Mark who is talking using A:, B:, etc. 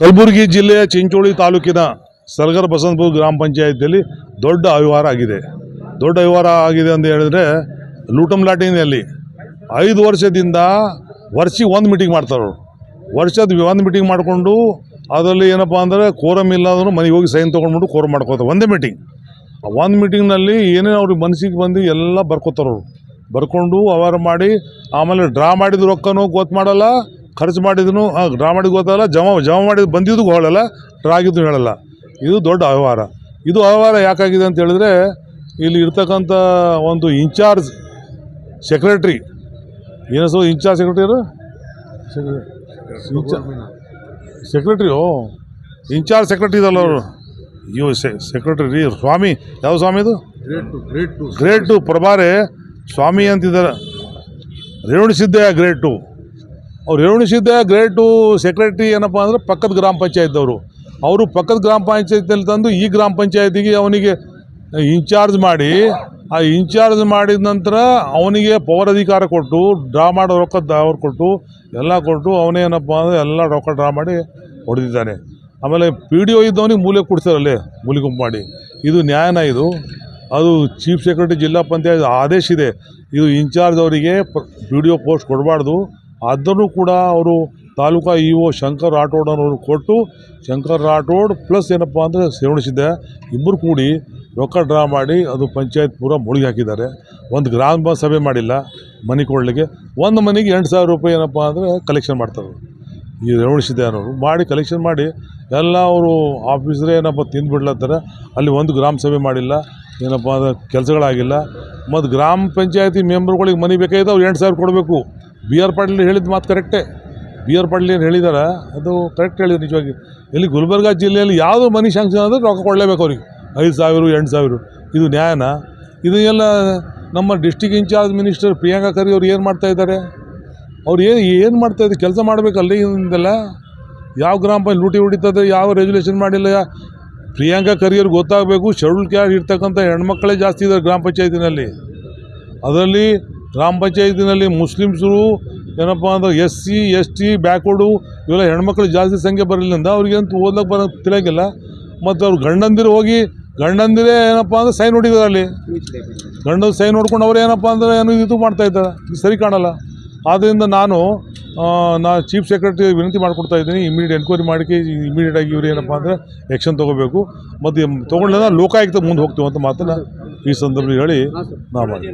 A: ಕಲಬುರಗಿ ಜಿಲ್ಲೆಯ ಚಿಂಚೋಳಿ ತಾಲೂಕಿನ ಸರ್ಗರ್ ಬಸಂತಪುರ ಗ್ರಾಮ ಪಂಚಾಯಿತಿಯಲ್ಲಿ ದೊಡ್ಡ ಅವ್ಯವಹಾರ ಆಗಿದೆ. ದೊಡ್ಡ ಅವ್ಯವಹಾರ ಆಗಿದೆ ಅಂತ ಹೇಳಿದ್ರೆ ಲೂಟಮ್ ಲಾಟಿನಲ್ಲಿ ಐದು ವರ್ಷದಿಂದ ವರ್ಷಿ ಒಂದು ಮೀಟಿಂಗ್ ಮಾಡ್ತಾರೆ ವರ್ಷದ ಒಂದು ಮೀಟಿಂಗ್ ಮಾಡಿಕೊಂಡು ಅದರಲ್ಲಿ ಏನಪ್ಪ ಅಂದರೆ ಕೋರಮ್ ಇಲ್ಲಾಂದ್ರೂ ಮನೆಗೆ ಹೋಗಿ ಸೈನ್ ತೊಗೊಂಡ್ಬಿಟ್ಟು ಕೋರಮ್ ಮಾಡ್ಕೋತಾರೆ ಒಂದೇ ಮೀಟಿಂಗ್ ಆ ಒಂದು ಮೀಟಿಂಗ್ನಲ್ಲಿ ಏನೇನು ಅವ್ರಿಗೆ ಮನಸ್ಸಿಗೆ ಬಂದು ಎಲ್ಲ ಬರ್ಕೋತಾರವ್ರು ಅವರು. ಬರ್ಕೊಂಡು ಅವರ ಮಾಡಿ, ಆಮೇಲೆ ಡ್ರಾ ಮಾಡಿದ ರೊಕ್ಕನೂ ಗೊತ್ತು ಮಾಡಲ್ಲ. ಖರ್ಚು ಮಾಡಿದ್ರು ಡ್ರಾ ಮಾಡಿದ್ ಗೊತ್ತಲ್ಲ ಜಮ, ಜಮಾ ಮಾಡಿದ್ದು ಬಂದಿದ್ದು ಹೇಳಲ್ಲ ಡ್ರಾ ಆಗಿದ್ದು ಹೇಳಲ್ಲ. ಇದು ದೊಡ್ಡ ಅವ್ಯವಹಾರ ಇದು ಅವ್ಯವಹಾರ ಯಾಕಾಗಿದೆ ಅಂತ ಹೇಳಿದ್ರೆ, ಇಲ್ಲಿ ಇರ್ತಕ್ಕಂಥ ಒಂದು ಇನ್ಚಾರ್ಜ್ ಸೆಕ್ರೆಟ್ರಿ. ಏನು ಹೆಸರು, ಇನ್ಚಾರ್ಜ್ ಸೆಕ್ರೆಟರಿ ಸೆಕ್ರೆಟ್ರಿ, ಓ, ಇನ್ಚಾರ್ಜ್ ಸೆಕ್ರೆಟ್ರಿ ಇದಲ್ಲ ಅವರು. ಇವು ಸೆಕ್ರೆಟರಿ, ರೀ, ಸ್ವಾಮಿ, ಯಾವ ಸ್ವಾಮಿ ಇದು?
B: ಗ್ರೇಟ್ ಟು
A: ಪ್ರಭಾರೆ, ಸ್ವಾಮಿ ಅಂತಿದ್ದಾರೆ. Revanasiddayya grade two. ಅವ್ರು ರೇವಣಸಿದ್ದಯ್ಯ ಗ್ರೇಟ್ ಸೆಕ್ರೆಟ್ರಿ ಏನಪ್ಪ ಅಂದರೆ ಪಕ್ಕದ ಗ್ರಾಮ ಪಂಚಾಯತ್ನವರು ಅವರು ಪಕ್ಕದ ಗ್ರಾಮ ಪಂಚಾಯತಿಯಲ್ಲಿ ತಂದು ಈ ಗ್ರಾಮ ಪಂಚಾಯತಿಗೆ ಅವನಿಗೆ ಇನ್ಚಾರ್ಜ್ ಮಾಡಿ, ಆ ಇನ್ಚಾರ್ಜ್ ಮಾಡಿದ ನಂತರ ಅವನಿಗೆ ಪವರ್ ಅಧಿಕಾರ ಕೊಟ್ಟು, ಡ್ರಾ ಮಾಡೋ ರೊಕ್ಕ ಅವ್ರು ಕೊಟ್ಟು, ಎಲ್ಲ ಕೊಟ್ಟು ಅವನೇನಪ್ಪ ಅಂದರೆ ಎಲ್ಲ ರೊಕ್ಕ ಡ್ರಾ ಮಾಡಿ ಹೊಡೆದಿದ್ದಾನೆ. ಆಮೇಲೆ ಪಿ ಡಿ ಒ ಇದ್ದವನಿಗೆ ಮೂಲೆ ಕೊಡ್ತಾರಲ್ಲೇ ಮೂಲೆ ಗುಂಪು ಮಾಡಿ. ಇದು ನ್ಯಾಯನ ಇದು. ಅದು ಚೀಫ್ ಸೆಕ್ರೆಟರಿ ಜಿಲ್ಲಾ ಪಂಚಾಯತ್ ಆದೇಶ ಇದೆ. ಇದು ಇನ್ಚಾರ್ಜ್ ಅವರಿಗೆ ಪಿ ಡಿ ಒ ಪೋಸ್ಟ್ ಕೊಡಬಾರ್ದು. ಅದನ್ನು ಕೂಡ ಅವರು ತಾಲೂಕಾ ಇ ಒ ಶಂಕರ್ ರಾಠೋಡ್ ಅನ್ನೋರು ಕೊಟ್ಟು ಶಂಕರ್ ರಾಠೋಡ್ ಪ್ಲಸ್ ಏನಪ್ಪ ಅಂದರೆ ಸೇವಣಿಸಿದ್ದೆ ಇಬ್ಬರು ಕೂಡಿ ರೊಕ್ಕ ಡ್ರಾ ಮಾಡಿ ಅದು ಪಂಚಾಯತ್ ಪೂರ ಮುಳುಗಿ ಹಾಕಿದ್ದಾರೆ. ಒಂದು ಗ್ರಾಮ ಸಭೆ ಮಾಡಿಲ್ಲ ಮನೆ ಕೊಡಲಿಕ್ಕೆ ಒಂದು ಮನೆಗೆ ಎಂಟು ಸಾವಿರ ರೂಪಾಯಿ ಏನಪ್ಪ ಅಂದರೆ ಕಲೆಕ್ಷನ್ ಮಾಡ್ತಾರೆ. ಈ ರೇವಣಿಸಿದ್ದೆ ಅನ್ನೋರು ಮಾಡಿ ಕಲೆಕ್ಷನ್ ಮಾಡಿ ಎಲ್ಲ ಅವರು ಆಫೀಸರೇ ಏನಪ್ಪ ತಿಂದುಬಿಡ್ಲತ್ತಾರೆ? ಅಲ್ಲಿ ಒಂದು ಗ್ರಾಮ ಸಭೆ ಮಾಡಿಲ್ಲ. ಏನಪ್ಪ ಅದು ಕೆಲಸಗಳಾಗಿಲ್ಲ. ಮತ್ತು ಗ್ರಾಮ ಪಂಚಾಯತಿ ಮೆಂಬರ್ಗಳಿಗೆ ಮನೆ ಬೇಕಾಗಿದೆ ಅವ್ರು ಎಂಟು ಸಾವಿರ ಕೊಡಬೇಕು. ಬಿ ಆರ್ ಪಾಟೀಲ್ ಹೇಳಿದ ಮಾತು ಕರೆಕ್ಟೇ. ಬಿ ಆರ್ ಪಾಟೀಲ್ ಏನು ಹೇಳಿದಾರೆ? ಅದು ಕರೆಕ್ಟ್ ಹೇಳಿದ್ರು ನಿಜವಾಗಿ. ಇಲ್ಲಿ ಗುಲ್ಬರ್ಗ ಜಿಲ್ಲೆಯಲ್ಲಿ ಯಾವುದೋ ಮನಿ ಶಾಂಕ್ಷನ್ ಅಂದರೆ ರೊಕ್ಕ ಕೊಡಲೇಬೇಕು ಅವ್ರಿಗೆ. ಐದು ಸಾವಿರ, ಎಂಟು ಸಾವಿರ. ಇದು ನ್ಯಾಯನ? ಇದು ಎಲ್ಲ ನಮ್ಮ district incharge minister Priyanka Kharge ಅವ್ರು ಏನು ಮಾಡ್ತಾ ಇದ್ದಾರೆ? ಅವ್ರು ಏನು ಏನು ಮಾಡ್ತಾ ಇದ್ದಾರೆ? ಕೆಲಸ ಮಾಡಬೇಕಲ್ಲ ಇದೆಲ್ಲ ಯಾವ ಗ್ರಾಮ ಪಂಚಾಯತ್ ಲೂಟಿ ಹೊಡಿತದೆ, ಯಾವ ರೆಜುಲೇಷನ್ ಮಾಡಿಲ್ಲ. ಪ್ರಿಯಾಂಕಾ ಕರಿಯರ್ ಗೊತ್ತಾಗಬೇಕು, ಶೆಡ್ಯೂಲ್ ಕ್ಯಾಸ್ಟ್ ಇರ್ತಕ್ಕಂಥ ಹೆಣ್ಮಕ್ಳೇ ಜಾಸ್ತಿ ಇದ್ದಾರೆ ಗ್ರಾಮ ಪಂಚಾಯತಿನಲ್ಲಿ. ಅದರಲ್ಲಿ ಗ್ರಾಮ ಪಂಚಾಯತಿನಲ್ಲಿ ಮುಸ್ಲಿಮ್ಸರು, ಏನಪ್ಪ ಅಂದ್ರೆ S C, S T, backward, ಇವೆಲ್ಲ ಹೆಣ್ಮಕ್ಳು ಜಾಸ್ತಿ ಸಂಖ್ಯೆ ಬರಲಿಲ್ಲ ಅವ್ರಿಗಂತೂ ಓದ್ಲಿಕ್ಕೆ ಬರೋ ತಿಳಿಯಾಗಿಲ್ಲ. ಮತ್ತು ಅವ್ರು ಗಂಡಂದಿರು ಹೋಗಿ, ಗಂಡಂದಿರೇ ಏನಪ್ಪ ಅಂದ್ರೆ ಸೈನ್ ಹೊಡಿತಾರೆ ಅಲ್ಲಿ. ಗಂಡ ಸೈನ್ ಹೊಡ್ಕೊಂಡು ಅವ್ರು ಏನಪ್ಪ ಅಂದ್ರೆ ಏನು ಇದು ಮಾಡ್ತಾ ಇದ್ದಾರೆ, ಇದು ಸರಿ ಕಾಣಲ್ಲ. ಆದ್ದರಿಂದ ನಾನು ನಾ ಚೀಫ್ ಸೆಕ್ರೆಟರಿ ವಿನಂತಿ ಮಾಡಿಕೊಡ್ತಾ ಇದ್ದೀನಿ. ಇಮಿಡಿಯೇಟ್ ಎನ್ಕ್ವೈರಿ ಮಾಡಿ ಇಮಿಡಿಯೇಟಾಗಿ ಇವ್ರು ಏನಪ್ಪ ಅಂದರೆ ಆ್ಯಕ್ಷನ್ ತೊಗೋಬೇಕು. ಮತ್ತು ತೊಗೊಂಡ್ರೆ ಲೋಕಾಯುಕ್ತ ಮುಂದೆ ಹೋಗ್ತೀವಿ ಅಂತ ಮಾತನ್ನು ಈ ಸಂದರ್ಭದಲ್ಲಿ ಹೇಳಿ ನಾ ಮಾಡಿ